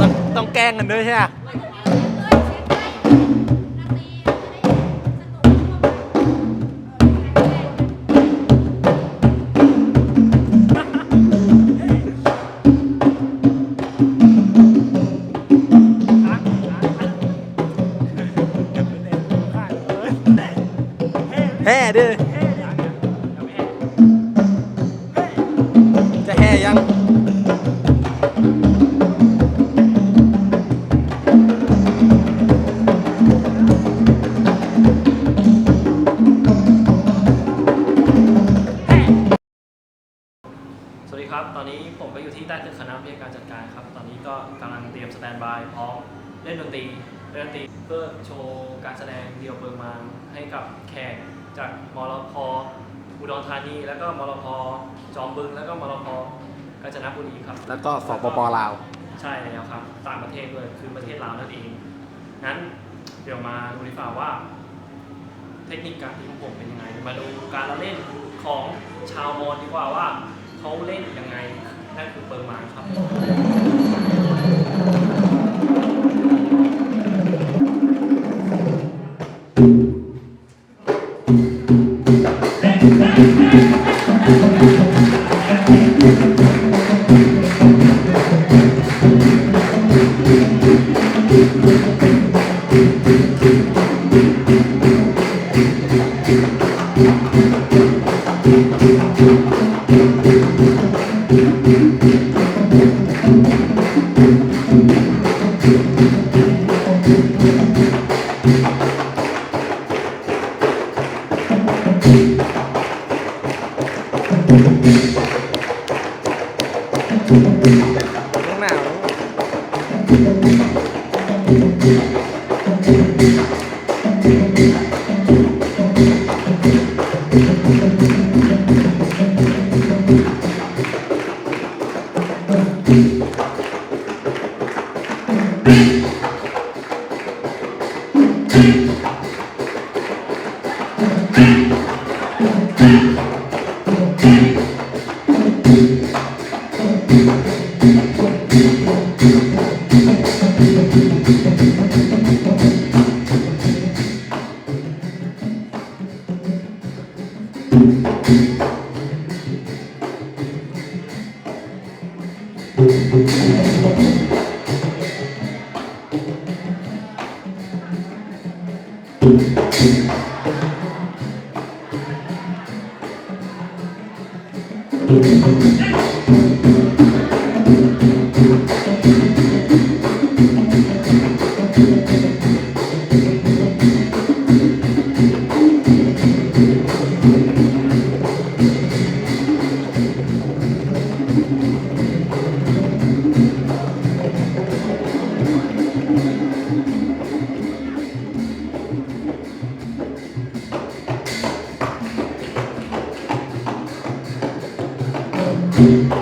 ต้องต้องแกล้งกันด้วยใช่ไหม รีเพื่อโชว์การแสดงเดี่ยวเปิงมางให้กับแขกจากมรพอุดรธานี แล้วก็มรพจอมบึง แล้วก็มรพกาญจนบุรีครับ แล้วก็สปปลาว ใช่แล้วครับ ต่างประเทศด้วยคือประเทศลาวนั่นเอง งั้นเดี๋ยวมาดูดีกว่าว่า เทคนิคการตีของผมเป็นยังไง มาดูการละเล่นของชาวมอญดีกว่าว่าเขาเล่นยังไงนั่นคือเปิงมางครับ ต้อ ง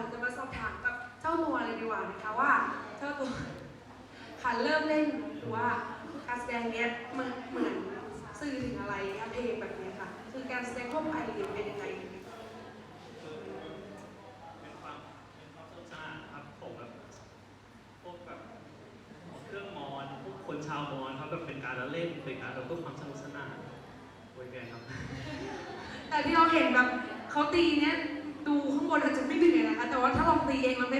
เราจะมาสอบถามกับเจ้าตัวเลยดีกว่านะคะว่า เจ้าตัวค่ะเริ่มเล่นหรือว่าการแสดงเนี้ยมันเหมือนสื่อถึงอะไรคะเพลงแบบเนี้ยค่ะ คือการแสดงทั่วไปหรือเป็นยังไงเป็นความเป็นความสนุกสนานครับผมแบบพวกแบบเครื่องมอนพวกคนชาวมอนครับแบบเป็นการละเล่นเป็นการแบบเพื่อความสนุกสนานโวยแกครับ แต่ที่เราเห็นแบบเขาตีเนี้ย ดูข้างบนอาจจะไม่เหนื่อยนะคะ แต่ว่าถ้าลองตีเองเราไม่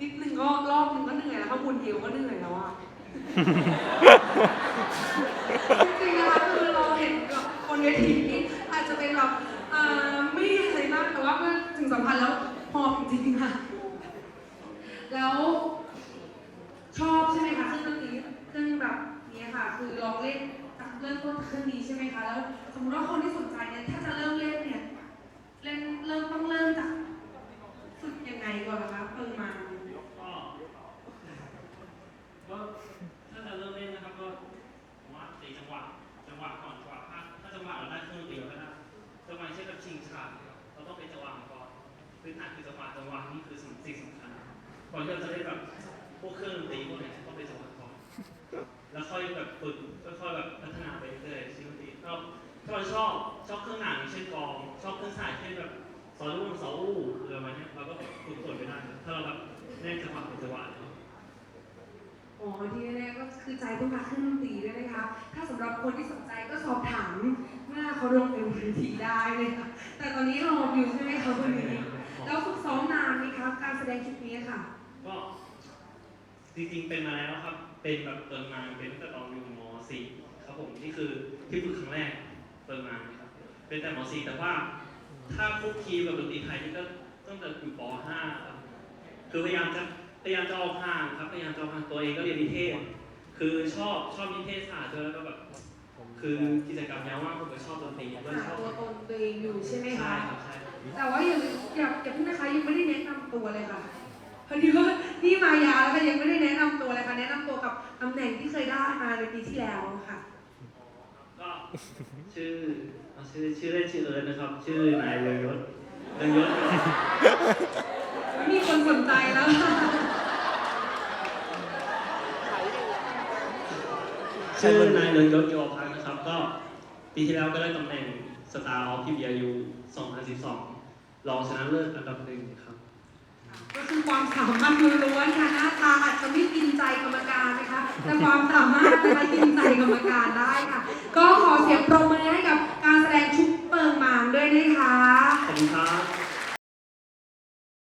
นิดนึงก็รอบนึงก็เหนื่อยแล้วค่ะบุญเดียวก็เหนื่อยแล้วอะจริงๆนะคะคือเราเห็นแบบบนเวทีนี้อาจจะเป็นแบบเอ่อไม่อะไรมากแต่ว่าเมื่อถึงสัมพันธ์แล้วหอบจริงๆค่ะ แล้วชอบใช่ไหมคะเครื่องดนตรีเครื่องแบบนี้ค่ะ คือลองเล่นเริ่มต้นจากเครื่องนี้ใช่ไหมคะแล้วสมมติว่าคนที่สนใจเนี่ยถ้าจะเริ่มเล่นเนี่ยเล่นเริ่มต้องเริ่มจาก ไงก่อนนะคะเปิงมาก็ก็ถ้าจะเริ่มเล่นนะครับก็ผมว่าตีจังหวะจังหวะก่อนจังหวะถ้าถ้าจังหวะเราได้เครื่องดนตรีเราก็ได้จังหวะเช่นแบบชิงฉาเราต้องเป็นจังหวะก่อนพื้นฐานคือจังหวะจังหวะนี่คือสิ่งสำคัญก่อนที่เราจะได้แบบพวกเครื่องดนตรีพวกเนี้ยต้องเป็นจังหวะก่อนแล้วค่อยแบบฝึกค่อยๆแบบพัฒนาไปเรื่อยๆชิ้นดนตรีชอบถ้าเราชอบชอบเครื่องหนังเช่นกอง ชอบเครื่องสายเช่นแบบ สอนรุ่งสอนอู้หรืออะไรเนี้ยเราก็ฝึกฝนไปได้ถ้าเราแบบแน่นจังหวะเป็นจังหวะเนาะ อ๋อที่แน่ๆก็คือใจต้องการเครื่องดนตรีด้วยนะคะ ถ้าสำหรับคนที่สนใจก็สอบถามเมื่อเขาลงเอ็มวีทีได้เลยค่ะ แต่ตอนนี้รออยู่ใช่ไหมคะคนนี้แล้วฝึกซ้อมนานไหมคะการแสดงคลิปนี้ค่ะ ก็จริงๆเป็นมาแล้วครับ เป็นแบบเติมมาเป็นตั้งแต่ตอนอยู่ม .4 ครับผมนี่คือที่ฝึกครั้งแรกเติมมาครับ เป็นแต่ม .4 แต่ว่า ถ้าคุกคีกับดนตรีไทยนี่ก็ตั้งแต่อยู่ป .5 ครับคือพยายามจะพยายามจะออกห่างครับพยายามจะออกห่างตัวเองก็เรียนนิเทศ คือชอบชอบนิเทศศาสตร์ด้วยแล้วก็แบบคือกิจกรรมยาวมากผมก็ชอบดนตรีด้วยหาชอบตัวตนตัวเองอยู่ใช่ไหมใช่คะ ครับใช่ครับแต่ว่าอย่าอย่าอย่าเพิ่งนะคะยังไม่ได้แนะนำตัวเลยค่ะพอดีว่านี่มายาแล้วก็ยังไม่ได้แนะนำตัวเลยค่ะแนะนำตัวกับตำแหน่งที่เคยได้มาในปีที่แล้วค่ะก็ ชื่อเอาชื่อชื่อเล่นชื่อเอิร์ธนะครับ ชื่อนายเรืองยศเรืองยศไม่มีคนสนใจแล้วค่ะชื่อนายเรืองยศโยพันธ์นะครับ ก็ปีที่แล้วก็ได้ตำแหน่งสตาร์ออฟทีวีอายุ2012รองชนะเลิศอันดับหนึ่งครับ ก็คือความสามารถล้วนๆค่ะหน้าตาอาจจะไม่กินใจกรรมการนะคะแต่ความสามารถจะคะกินใจกรรมการได้ค่ะ ก็ขอเสียงปรบมือให้กับการแสดงชุดเปิงมางด้วยนะคะ ขอบคุณครับ